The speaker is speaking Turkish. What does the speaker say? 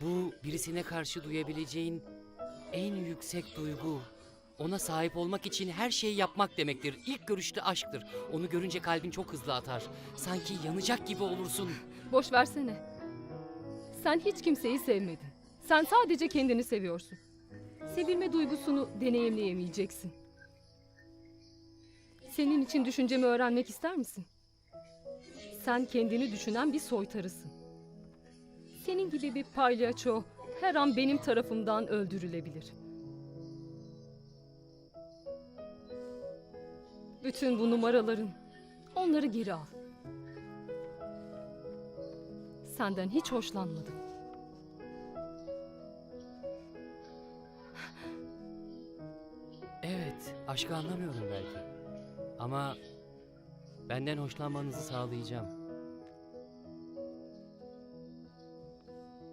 Bu birisine karşı duyabileceğin en yüksek duygu. Ona sahip olmak için her şeyi yapmak demektir. İlk görüşte aşktır. Onu görünce kalbin çok hızlı atar. Sanki yanacak gibi olursun. Boş versene. Sen hiç kimseyi sevmedin. Sen sadece kendini seviyorsun. Sevilme duygusunu deneyimleyemeyeceksin. Senin için düşüncemi öğrenmek ister misin? Sen kendini düşünen bir soytarısın. Senin gibi bir palyaço her an benim tarafımdan öldürülebilir. Bütün bu numaraların, onları geri al. Senden hiç hoşlanmadım. Evet, aşkı anlamıyorum belki. Ama benden hoşlanmanızı sağlayacağım.